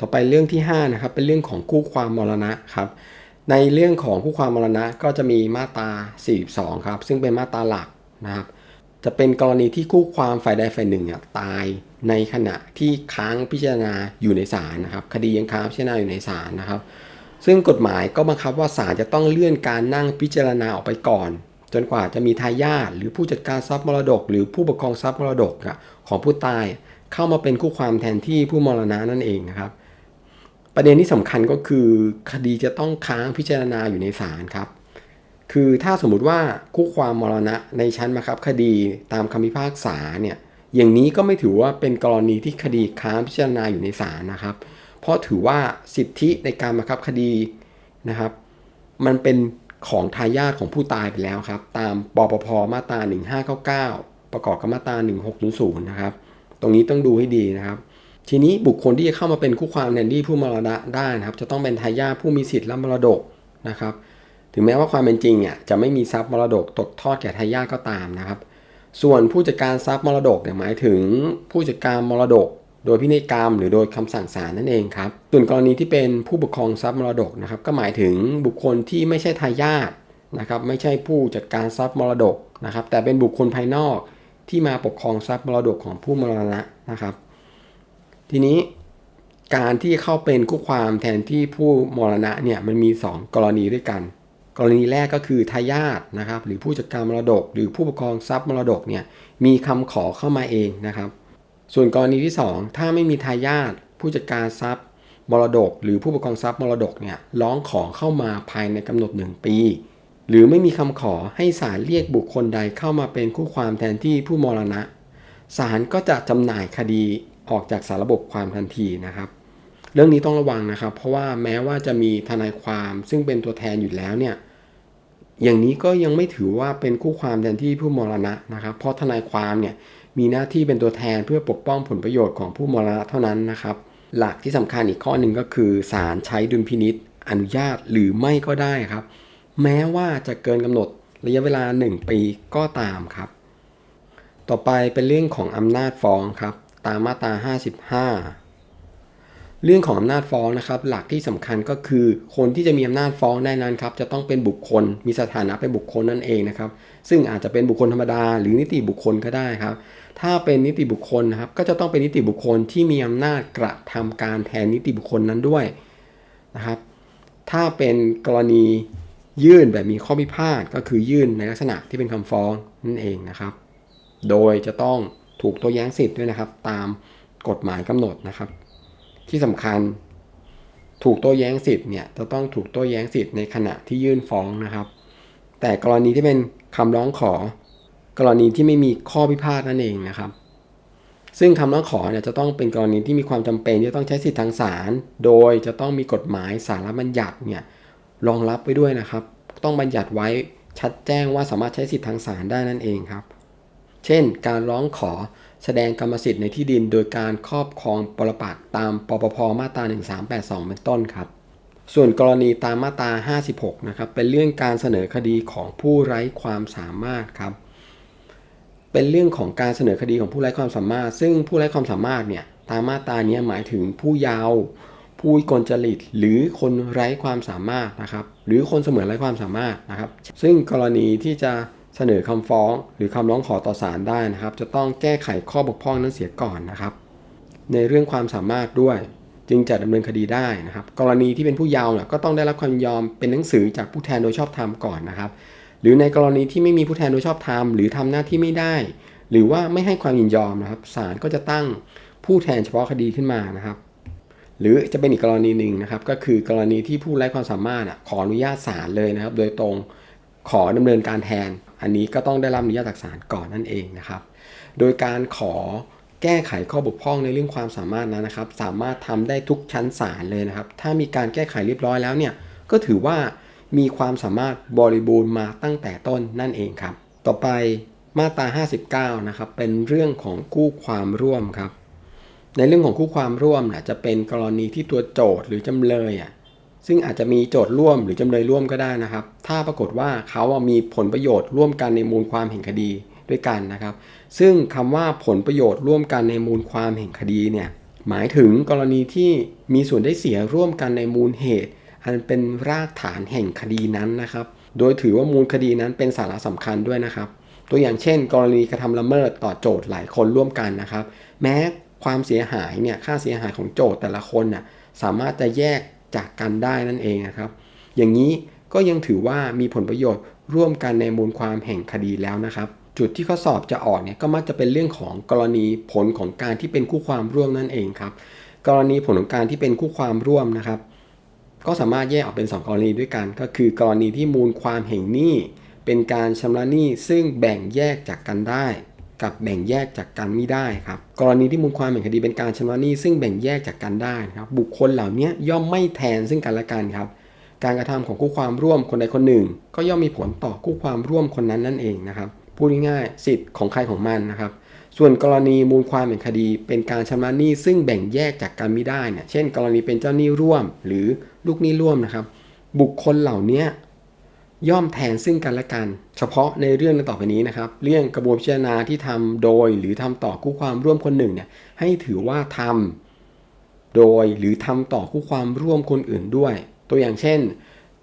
ต่อไปเรื่องที่5นะครับเป็นเรื่องของคู่ความมรณะครับในเรื่องของคู่ความมรณะก็จะมีมาตรา 42 ครับ ซึ่งเป็นมาตราหลักนะครับ จะเป็นกรณีที่คู่ความฝ่ายใดฝ่ายหนึ่งตายในขณะที่ค้างพิจารณาอยู่ในศาลนะครับ คดียังค้างพิจารณาอยู่ในศาลนะครับ ซึ่งกฎหมายก็บังคับว่าศาลจะต้องเลื่อนการนั่งพิจารณาออกไปก่อน จนกว่าจะมีทายาทหรือผู้จัดการทรัพย์มรดก หรือผู้ปกครองทรัพย์มรดกของผู้ตายเข้ามาเป็นคู่ความแทนที่ผู้มรณะนั่นเองนะครับ ประเด็นที่สำคัญก็คือคดีจะต้องค้างพิจารณาอยู่ในศาลครับ คือถ้าสมมุติว่าคู่ความมรณะในชั้นบังคับ คดีตามคำพิพากษาเนี่ยอย่างนี้ก็ไม่ถือว่าเป็นกรณีที่คดีค้างพิจารณาอยู่ในศาลนะครับ เพราะถือว่าสิทธิในการบังคับคดีนะครับ มันเป็นของทายาทของผู้ตายไปแล้วครับ ตามปปพมาตรา1599 ประกอบกับมาตรา1600นะครับ ตรงนี้ต้องดูให้ดีนะครับ ทีนี้บุคคลที่จะเข้ามาเป็นคู่ความแทนที่ผู้มรณะได้นะครับ จะต้องเป็นทายาทผู้มีสิทธิ์รับมรดกนะครับ ถึงแม้ว่าความเป็นจริงอะจะไม่มีทรัพย์มรดกตกทอดแก่ทายาทก็ตามนะครับ ส่วนผู้จัดการทรัพย์มรดกเนี่ยหมายถึงผู้จัดการมรดก โดยพินัยกรรม หรือโดยคำสั่งศาลนั่นเองครับ ส่วนกรณีที่เป็นผู้ปกครองทรัพย์มรดกนะครับ ก็หมายถึงบุคคลที่ไม่ใช่ทายาทนะครับไม่ใช่ผู้จัดการทรัพย์มรดกนะครับ แต่เป็นบุคคลภายนอกที่มาปกครองทรัพย์มรดกของผู้มรณะนะครับ ทีนี้การที่เข้าเป็นคู่ความแทนที่ผู้มรณะเนี่ยมันมี 2 กรณีด้วยกัน กรณีแรกก็คือทายาทนะครับหรือผู้จัดการมรดก หรือผู้ปกครองทรัพย์มรดกเนี่ยมีคำขอเข้ามาเองนะครับ ส่วนกรณีที่ 2 ถ้าไม่มีทายาทผู้จัดการทรัพย์มรดก หรือผู้ปกครองทรัพย์มรดกเนี่ยร้องขอเข้ามาภายในกำหนด 1 ปี หรือไม่มีคำขอให้ศาลเรียกบุคคลใดเข้ามาเป็นคู่ความแทนที่ผู้มรณะศาลก็จะจำหน่ายคดี ออกจากสารระบบความทันทีนะครับ เรื่องนี้ต้องระวังนะครับ เพราะว่าแม้ว่าจะมีทนายความซึ่งเป็นตัวแทนอยู่แล้วเนี่ยอย่างนี้ก็ยังไม่ถือว่าเป็นคู่ความแทนที่ผู้มรณะนะครับ เพราะทนายความเนี่ยมีหน้าที่เป็นตัวแทนเพื่อปกป้องผลประโยชน์ของผู้มรณะเท่านั้นนะครับ หลักที่สำคัญอีกข้อหนึ่งก็คือศาลใช้ดุลพินิษอนุญาตหรือไม่ก็ได้ครับ แม้ว่าจะเกินกำหนดระยะเวลา 1 ปีก็ตามครับ ต่อไปเป็นเรื่องของอำนาจฟ้องครับ ตามมาตรา 55 เรื่องของอำนาจฟ้องนะครับ หลักที่สำคัญก็คือ คนที่จะมีอำนาจฟ้องได้นั้นครับ จะต้องเป็นบุคคล มีสถานะเป็นบุคคลนั่นเองนะครับ ซึ่งอาจจะเป็นบุคคลธรรมดา หรือนิติบุคคลก็ได้ครับ ถ้าเป็นนิติบุคคลนะครับ ก็จะต้องเป็นนิติบุคคลที่มีอำนาจกระทำการแทนนิติบุคคลนั้นด้วยนะครับ ถ้าเป็นกรณียื่นแบบมีข้อพิพาทก็คือยื่นในลักษณะที่เป็นคำฟ้องนั่นเองนะครับ โดยจะต้อง ถูกตัวแย้งสิทธิ์ด้วยนะครับ ตามกฎหมายกำหนดนะครับ ที่สำคัญถูกโต้แย้งสิทธิ์เนี่ยจะต้องถูกโต้แย้งสิทธิ์ในขณะที่ยื่นฟ้องนะครับ แต่กรณีที่เป็นคำร้องขอ กรณีที่ไม่มีข้อพิพาทนั่นเองนะครับ ซึ่งคำร้องขอเนี่ยจะต้องเป็นกรณีที่มีความจำเป็นที่จะต้องใช้สิทธิทางศาลโดยจะต้องมีกฎหมายสารบัญญัติเนี่ยรองรับไว้ด้วยนะครับ ต้องบัญญัติไว้ชัดแจ้งว่าสามารถใช้สิทธิทางศาลได้นั่นเองครับ เช่น การร้องขอแสดงกรรมสิทธิ์ในที่ดินโดยการครอบครองปรปักตามปปพมาตรา 1382 เป็นต้นครับ ส่วนกรณีตามมาตรา 56 นะครับ เป็นเรื่องการเสนอคดีของผู้ไร้ความสามารถครับ เป็นเรื่องของการเสนอคดีของผู้ไร้ความสามารถ ซึ่งผู้ไร้ความสามารถเนี่ยตามมาตรานี้หมายถึงผู้ยาว ผู้กลจริต หรือคนไร้ความสามารถนะครับ หรือคนเสมือนไร้ความสามารถนะครับ ซึ่งกรณีที่จะ เสนอคำฟ้องหรือคำร้องขอต่อศาลได้นะครับ จะต้องแก้ไขข้อบกพร่องนั้นเสียก่อนนะครับ ในเรื่องความสามารถด้วย จึงจะดำเนินคดีได้นะครับ กรณีที่เป็นผู้เยาว์เนี่ยก็ต้องได้รับความยอมเป็นหนังสือจากผู้แทนโดยชอบธรรมก่อนนะครับ หรือในกรณีที่ไม่มีผู้แทนโดยชอบธรรมหรือทำหน้าที่ไม่ได้ หรือว่าไม่ให้ความยินยอมนะครับศาลก็จะตั้งผู้แทนเฉพาะคดีขึ้นมานะครับหรือจะเป็นอีกกรณีหนึ่งนะครับ ก็คือกรณีที่ผู้ไร้ความสามารถขออนุญาตศาลเลยนะครับ โดยตรงขอดำเนินการแทน อันนี้ก็ต้องได้รับอนุญาตจากศาลก่อนนั่นเองนะครับ โดยการขอแก้ไขข้อบกพร่องในเรื่องความสามารถนั้นนะครับ สามารถทำได้ทุกชั้นศาลเลยนะครับ ถ้ามีการแก้ไขเรียบร้อยแล้วเนี่ยก็ถือว่ามีความสามารถบริบูรณ์มาตั้งแต่ต้นนั่นเองครับ ต่อไปมาตรา 59 นะครับ เป็นเรื่องของคู่ความร่วมครับ ในเรื่องของคู่ความร่วมนะจะเป็นกรณีที่ตัวโจทย์หรือจำเลยอะ ซึ่งอาจจะมีโจทย์ร่วมหรือจำเลยร่วมก็ได้นะครับ ถ้าปรากฏว่าเขามีผลประโยชน์ร่วมกันในมูลความแห่งคดีด้วยกันนะครับ ซึ่งคำว่าผลประโยชน์ร่วมกันในมูลความแห่งคดีเนี่ยหมายถึงกรณีที่มีส่วนได้เสียร่วมกันในมูลเหตุ อันเป็นรากฐานแห่งคดีนั้นนะครับ โดยถือว่ามูลคดีนั้นเป็นสาระสำคัญด้วยนะครับ ตัวอย่างเช่น กรณีกระทำละเมิดต่อโจทย์หลายคนร่วมกันนะครับ แม้ความเสียหายเนี่ยค่าเสียหายของโจทย์แต่ละคนน่ะสามารถจะแยก จากกันได้นั่นเองนะครับ อย่างนี้ก็ยังถือว่ามีผลประโยชน์ร่วมกันในมูลความแห่งคดีแล้วนะครับ จุดที่ข้อสอบจะออกเนี่ยก็มักจะเป็นเรื่องของกรณีผลของการที่เป็นคู่ความร่วมนั่นเองครับ กรณีผลของการที่เป็นคู่ความร่วมนะครับ ก็สามารถแยกออกเป็น 2 กรณีด้วยกัน ก็คือกรณีที่มูลความแห่งหนี้เป็นการชำระหนี้ซึ่งแบ่งแยกจากกันได้ กับแบ่งแยกจากกันไม่ได้ครับกรณีที่มูลความแห่งคดีเป็นการชำระหนี้ซึ่งแบ่งแยกจากกันได้ครับบุคคลเหล่านี้ย่อมไม่แทนซึ่งกันและกันครับการกระทำของคู่ความร่วมคนใดคนหนึ่ง ก็ย่อมมีผลต่อคู่ความร่วมคนนั้นนั่นเองนะครับพูดง่ายๆสิทธิ์ของใครของมันนะครับ ส่วนกรณีมูลความแห่งคดี เป็นการชำระหนี้ซึ่งแบ่งแยกจากกันไม่ได้เนี่ยเช่น กรณีเป็นเจ้าหนี้ร่วมหรือลูกหนี้ร่วมนะครับ บุคคลเหล่านี้ ย่อมแทนซึ่งกันและกัน เฉพาะในเรื่องต่อไปนี้นะครับ เรื่องกระบวนพิจารณาที่ทำโดยหรือทำต่อคู่ความร่วมคนหนึ่งเนี่ยให้ถือว่าทำโดยหรือทำต่อคู่ความร่วมคนอื่นด้วย ตัวอย่างเช่น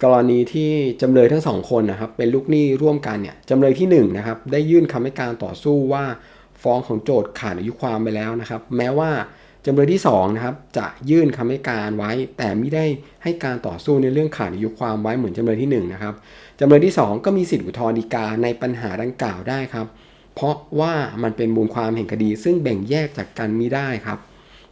กรณีที่จำเลยทั้งสองคนนะครับเป็นลูกหนี้ร่วมกันเนี่ยจำเลยที่1นนะครับได้ยื่นคำให้การต่อสู้ว่าฟ้องของโจทย์ขาดอายุความไปแล้วนะครับ แม้ว่า จำเลยที่2นะครับจะยื่นคำให้การไว้ แต่ไม่ได้ให้การต่อสู้ในเรื่องขาดอายุความไว้เหมือนจำเลยที่1นะครับจำเลยที่ 2 ก็มีสิทธิอุทธรณ์ฎีกาในปัญหาดังกล่าวได้ครับ เพราะว่ามันเป็นมูลความแห่งคดี ซึ่งแบ่งแยกจากกันไม่ได้ครับ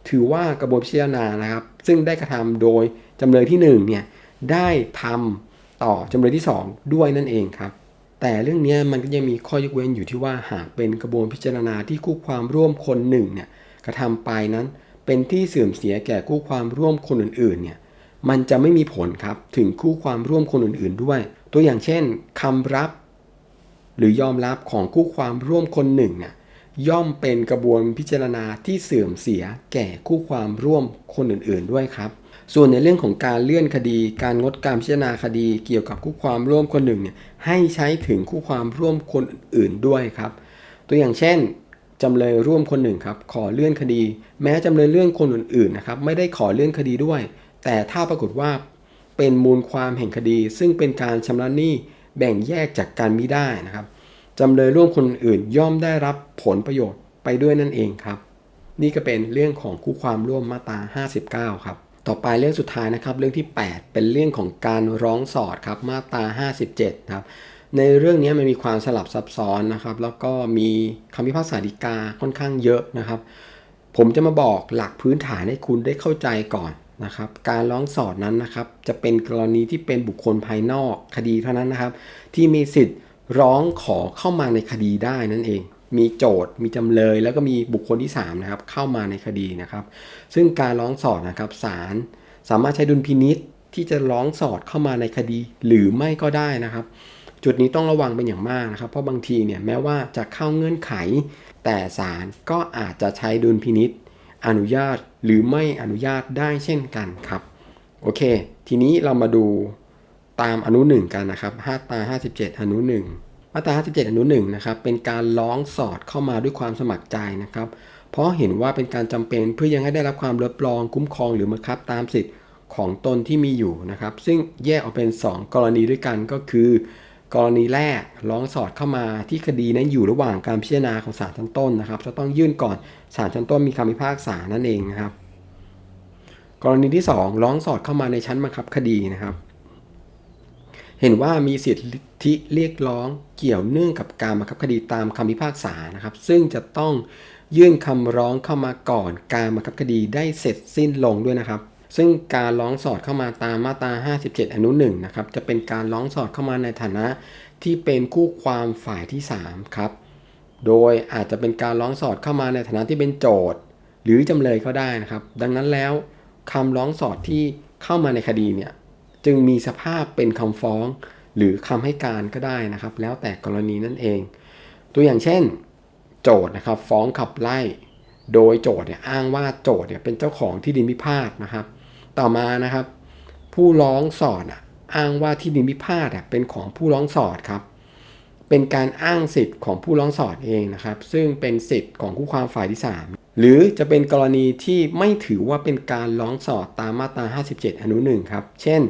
ถือว่ากระบวนพิจารณานะครับ ซึ่งได้กระทำโดยจำเลยที่1เนี่ยได้ทำต่อจำเลยที่ 2 ด้วยนั่นเองครับแต่เรื่องนี้มันก็ยังมีข้อยกเว้นอยู่ที่ว่าหากเป็นกระบวนพิจารณาที่คู่ความร่วมคนหนึ่งเนี่ยกระทำไปนั้น เป็นที่เสื่อมเสียแก่คู่ความร่วมคนอื่นๆเนี่ยมันจะไม่มีผลครับถึงคู่ความร่วมคนอื่นๆด้วย ตัวอย่างเช่นคำรับ หรือยอมรับของคู่ความร่วมคนหนึ่งเนี่ยย่อมเป็นกระบวนพิจารณาที่เสื่อมเสียแก่คู่ความร่วมคนอื่นๆด้วยครับ ส่วนในเรื่องของการเลื่อนคดี การงดการพิจารณาคดีเกี่ยวกับคู่ความร่วมคนหนึ่งเนี่ยให้ใช้ถึงคู่ความร่วมคนอื่นๆด้วยครับ ตัวอย่างเช่น จำเลยร่วมคนหนึ่งครับขอเลื่อนคดี แม้จำเลยเลื่อนคนอื่นๆนะครับไม่ได้ขอเลื่อนคดีด้วย แต่ถ้าปรากฏว่าเป็นมูลความแห่งคดี ซึ่งเป็นการชำระหนี้แบ่งแยกจากกันไม่ได้นะครับจำเลยร่วมคนอื่นย่อมได้รับผลประโยชน์ไปด้วยนั่นเองครับ นี่ก็เป็นเรื่องของคู่ความร่วมมาตรา 59 ครับ ต่อไปเรื่องสุดท้ายนะครับ เรื่องที่ 8 เป็นเรื่องของการร้องสอดครับมาตรา 57 ครับ ในเรื่องนี้มันมีความสลับซับซ้อนนะครับ แล้วก็มีคำพิพากษาฎีกาค่อนข้างเยอะนะครับ ผมจะมาบอกหลักพื้นฐานให้คุณได้เข้าใจก่อนนะครับ การร้องสอดนั้นนะครับ จะเป็นกรณีที่เป็นบุคคลภายนอกคดีเท่านั้นนะครับ ที่มีสิทธิ์ร้องขอเข้ามาในคดีได้นั่นเอง มีโจทย์ มีจำเลย แล้วก็มีบุคคลที่3นะครับเข้ามาในคดีนะครับ ซึ่งการร้องสอดนะครับศาลสามารถใช้ดุลพินิษที่จะร้องสอดเข้ามาในคดี หรือไม่ก็ได้นะครับ จุดนี้ต้องระวังเป็นอย่างมากนะครับ เพราะบางทีเนี่ยแม้ว่าจะเข้าเงื่อนไข แต่ศาลก็อาจจะใช้ดุลพินิษอนุญาตหรือไม่อนุญาตได้เช่นกันครับ โอเค ทีนี้เรามาดูตามอนุ 1 กันนะครับมาตรา57 อนุ 1 มาตรา57 อนุ1นะครับเป็นการร้องสอดเข้ามาด้วยความสมัครใจนะครับ เพราะเห็นว่าเป็นการจำเป็นเพื่อยังให้ได้รับความรับรองคุ้มครองหรือบังคับตามสิทธิ์ของตนที่มีอยู่นะครับ ซึ่งแยกออกเป็น 2 กรณีด้วยกันก็คือ กรณีแรกร้องสอดเข้ามาที่คดีนั้นอยู่ระหว่างการพิจารณาของศาลชั้นต้นนะครับ จะต้องยื่นก่อนศาลชั้นต้นมีคำพิพากษานั่นเองนะครับ กรณีที่ 2 ร้องสอดเข้ามาในชั้นบังคับคดีนะครับ เห็นว่ามีสิทธิเรียกร้องเกี่ยวเนื่องกับการบังคับคดีตามคำพิพากษานะครับ ซึ่งจะต้องยื่นคำร้องเข้ามาก่อนการบังคับคดีได้เสร็จสิ้นลงด้วยนะครับ ซึ่งการร้องสอดเข้ามาตามมาตรา 57 อนุ1นะครับจะเป็นการร้องสอดเข้ามาในฐานะที่เป็นคู่ความฝ่ายที่3ครับโดยอาจจะเป็นการร้องสอดเข้ามาในฐานะที่เป็นโจทย์ หรือจำเลยก็ได้นะครับ ดังนั้นแล้วคำร้องสอดที่เข้ามาในคดีเนี่ยจึงมีสภาพเป็นคำฟ้อง หรือคำให้การก็ได้นะครับ แล้วแต่กรณีนั่นเอง ตัวอย่างเช่น โจทย์นะครับฟ้องขับไล่ โดยโจทย์เนี่ยอ้างว่าโจทย์เนี่ยเป็นเจ้าของที่ดินพิพาทนะครับ ต่อมานะครับ ผู้ร้องสอดอ้างว่าที่ดินพิพาทเป็นของผู้ร้องสอดครับ เป็นการอ้างสิทธิ์ของผู้ร้องสอดเองนะครับ ซึ่งเป็นสิทธิ์ของคู่ความฝ่ายที่ 3 หรือจะเป็นกรณีที่ไม่ถือว่าเป็นการร้องสอดตามมาตรา 57 อนุ1ครับ เช่น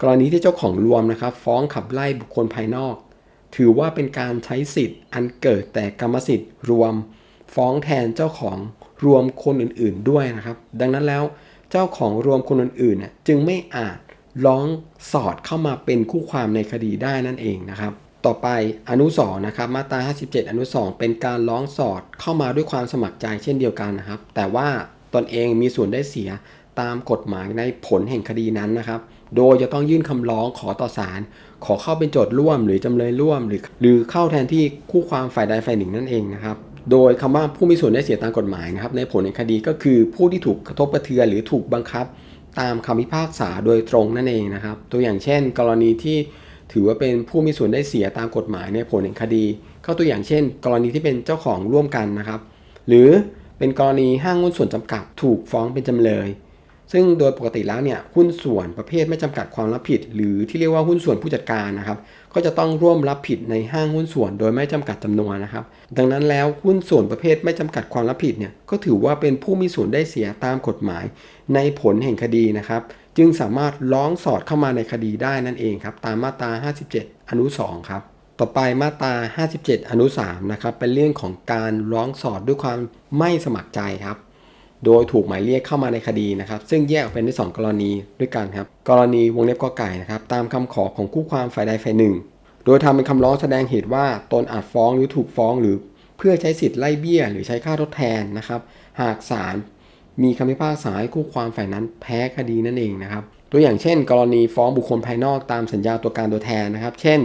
กรณีที่เจ้าของรวมนะครับ ฟ้องขับไล่บุคคลภายนอก ถือว่าเป็นการใช้สิทธิ์อันเกิดแต่กรรมสิทธิ์รวม ฟ้องแทนเจ้าของรวมคนอื่น ๆ ด้วยนะครับ ดังนั้นแล้ว เจ้าของรวมคนอื่นๆจึงไม่อาจร้องสอดเข้ามาเป็นคู่ความในคดีได้นั่นเองนะครับ ต่อไปอนุสองนะครับมาตรา 57 อนุสองเป็นการร้องสอดเข้ามาด้วยความสมัครใจเช่นเดียวกันนะครับ แต่ว่าตนเองมีส่วนได้เสียตามกฎหมายในผลแห่งคดีนั้นนะครับ โดยจะต้องยื่นคำร้องขอต่อศาลขอเข้าเป็นโจทย์ร่วมหรือจำเลยร่วมหรือ หรือเข้าแทนที่คู่ความฝ่ายใดฝ่ายหนึ่งนั่นเองนะครับ โดยคำว่าผู้มีส่วนได้เสียตามกฎหมายนะครับ ในผลในคดีก็คือผู้ที่ถูกกระทบกระเทือนหรือถูกบังคับ ตามคำพิพากษาโดยตรงนั่นเองนะครับ ตัวอย่างเช่น กรณีที่ถือว่าเป็นผู้มีส่วนได้เสียตามกฎหมายในผลแห่งคดีเข้าตัวอย่างเช่น กรณีที่เป็นเจ้าของร่วมกันนะครับ หรือเป็นกรณีห้างหุ้นส่วนจำกัดถูกฟ้องเป็นจำเลย ซึ่งโดยปกติแล้วเนี่ยหุ้นส่วนประเภทไม่จำกัดความรับผิด หรือที่เรียกว่าหุ้นส่วนผู้จัดการนะครับ ก็จะต้องร่วมรับผิดในห้างหุ้นส่วนโดยไม่จำกัดจำนวนนะครับ ดังนั้นแล้วหุ้นส่วนประเภทไม่จำกัดความรับผิดเนี่ยก็ถือว่าเป็นผู้มีส่วนได้เสียตามกฎหมาย ในผลแห่งคดีนะครับ จึงสามารถร้องสอดเข้ามาในคดีได้นั่นเองครับ ตามมาตรา 57 อนุ 2 ครับต่อไปมาตรา 57 อนุ 3 นะครับ เป็นเรื่องของการร้องสอดด้วยความไม่สมัครใจครับ โดยถูกหมายเรียกเข้ามาในคดีนะครับ ซึ่งแยกออกเป็นได้2กรณีด้วยกันครับ กรณีวงเล็บกอไก่นะครับ ตามคำขอของคู่ความฝ่ายใดฝ่ายหนึ่ง โดยทำเป็นคำร้องแสดงเหตุว่าตนอาจฟ้องหรือถูกฟ้องหรือเพื่อใช้สิทธิ์ไล่เบี้ย หรือใช้ค่าทดแทนนะครับ หากศาลมีคำพิพากษาให้คู่ความฝ่ายนั้นแพ้คดีนั่นเองนะครับ ตัวอย่างเช่น กรณีฟ้องบุคคลภายนอกตามสัญญาตัวการตัวแทนนะครับ เช่น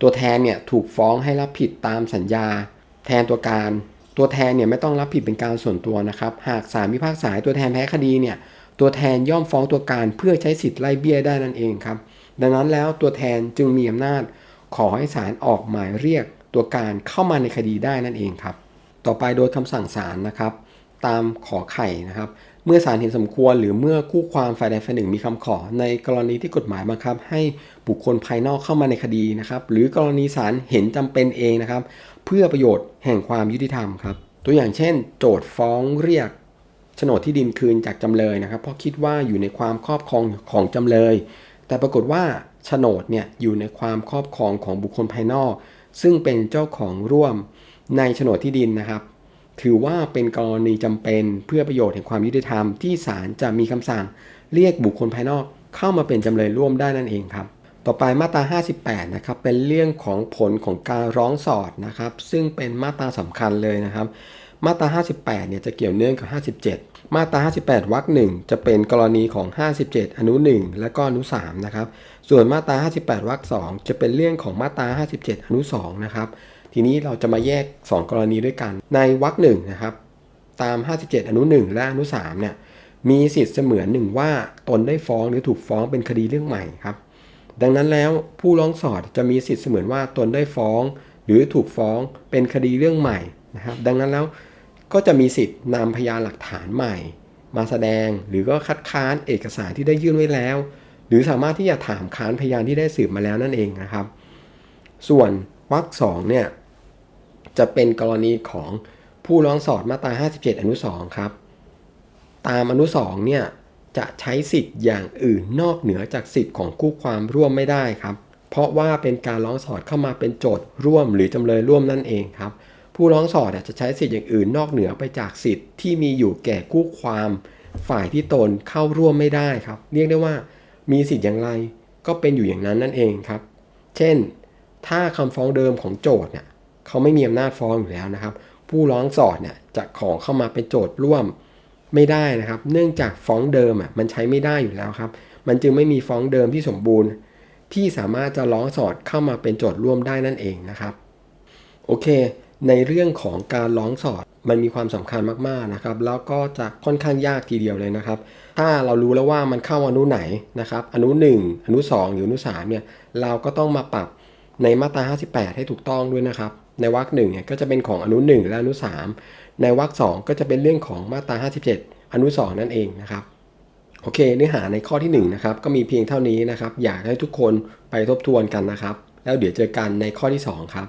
ตัวแทนเนี่ยถูกฟ้องให้รับผิดตามสัญญา แทนตัวการ ตัวแทนเนี่ยไม่ต้องรับผิดเป็นการส่วนตัวนะครับ หากศาลพิพากษาตัวแทนแพ้คดีเนี่ย ตัวแทนย่อมฟ้องตัวการเพื่อใช้สิทธิ์ไล่เบี้ยได้นั่นเองครับ ดังนั้นแล้วตัวแทนจึงมีอำนาจ ขอให้ศาลออกหมายเรียกตัวการเข้ามาในคดีได้นั่นเองครับ ต่อไปโดยคำสั่งศาลนะครับ ตามขอไข่นะครับ เมื่อศาลเห็นสมควรหรือเมื่อคู่ความฝ่ายใดฝ่ายหนึ่งมีคำขอ ในกรณีที่กฎหมายบังคับ ให้บุคคลภายนอกเข้ามาในคดีนะครับหรือกรณีศาลเห็นจำเป็นเองนะครับ เพื่อประโยชน์แห่งความยุติธรรมครับ ตัวอย่างเช่น โจทฟ้องเรียกโฉนดที่ดินคืนจากจำเลยนะครับ เพราะคิดว่าอยู่ในความครอบครองของจำเลย แต่ปรากฏว่าโฉนดเนี่ยอยู่ในความครอบครองของบุคคลภายนอก ซึ่งเป็นเจ้าของร่วมในโฉนดที่ดินนะครับ ถือว่าเป็นกรณีจำเป็นเพื่อประโยชน์แห่งความยุติธรรมที่ศาลจะมีคำสั่ง เรียกบุคคลภายนอกเข้ามาเป็นจำเลยร่วมได้นั่นเองครับ ต่อไปมาตรา 58 นะครับ เป็นเรื่องของผลของการร้องสอดนะครับ ซึ่งเป็นมาตราสำคัญเลยนะครับ มาตรา 58 เนี่ยจะเกี่ยวเนื่องกับ 57 มาตรา 58 วรรคหนึ่งจะเป็นกรณีของ 57 อนุ 1 และก็อนุ 3 นะครับ ส่วนมาตรา 58 วรรค2จะเป็นเรื่องของมาตรา 57 อนุ 2 นะครับ ทีนี้เราจะมาแยก 2 กรณีด้วยกัน ในวรรคหนึ่งนะครับตาม 57 อนุ 1 และอนุ 3 เนี่ยมีสิทธิ์เสมือนหนึ่งว่าตนได้ฟ้องหรือถูกฟ้องเป็นคดีเรื่องใหม่ครับ ดังนั้นแล้วผู้ร้องสอดจะมีสิทธิ์เสมือนว่าตนได้ฟ้อง หรือถูกฟ้องเป็นคดีเรื่องใหม่นะครับ ดังนั้นแล้วก็จะมีสิทธิ์นำพยานหลักฐานใหม่ มาแสดงหรือก็คัดค้านเอกสารที่ได้ยื่นไว้แล้ว หรือสามารถที่จะถามค้านพยานที่ได้สืบมาแล้วนั่นเองนะครับ ส่วนวรรคสองเนี่ย จะเป็นกรณีของผู้ร้องสอดมาตรา 57 อนุ 2 ครับ ตามอนุ 2 เนี่ย จะใช้สิทธิ์อย่างอื่นนอกเหนือจากสิทธิ์ของคู่ความร่วมไม่ได้ครับ เพราะว่าเป็นการร้องสอดเข้ามาเป็นโจทย์ร่วมหรือจำเลยร่วมนั่นเองครับ ผู้ร้องสอดจะใช้สิทธิ์อย่างอื่นนอกเหนือไปจากสิทธิ์ที่มีอยู่แก่คู่ความฝ่ายที่ตนเข้าร่วมไม่ได้ครับ เรียกได้ว่ามีสิทธิ์อย่างไรก็เป็นอยู่อย่างนั้นนั่นเองครับ เช่น ถ้าคำฟ้องเดิมของโจทย์เนี่ย เขาไม่มีอำนาจฟ้องอยู่แล้วนะครับ ผู้ร้องสอดเนี่ยจะขอเข้ามาเป็นโจทย์ร่วมไม่ได้นะครับ เนื่องจากฟ้องเดิมอะมันใช้ไม่ได้อยู่แล้วครับ มันจึงไม่มีฟ้องเดิมที่สมบูรณ์ ที่สามารถจะร้องสอดเข้ามาเป็นโจทย์ร่วมได้นั่นเองนะครับโอเค ในเรื่องของการร้องสอดมันมีความสำคัญมากๆนะครับ แล้วก็จะค่อนข้างยากทีเดียวเลยนะครับ ถ้าเรารู้แล้วว่ามันเข้าอนุไหนนะครับ อนุ 1 อนุ 2 หรืออนุ3เนี่ยเราก็ต้องมาปรับในมาตรา 58 ให้ถูกต้องด้วยนะครับ ในวรรคหนึ่งเนี่ยก็จะเป็นของอนุ 1 และอนุ 3 ในวรรค2ก็จะเป็นเรื่องของมาตรา 57 อนุ 2 นั่นเองนะครับโอเค เนื้อหาในข้อที่1นะครับก็มีเพียงเท่านี้นะครับ อยากให้ทุกคนไปทบทวนกันนะครับ แล้วเดี๋ยวเจอกันในข้อที่ 2 ครับ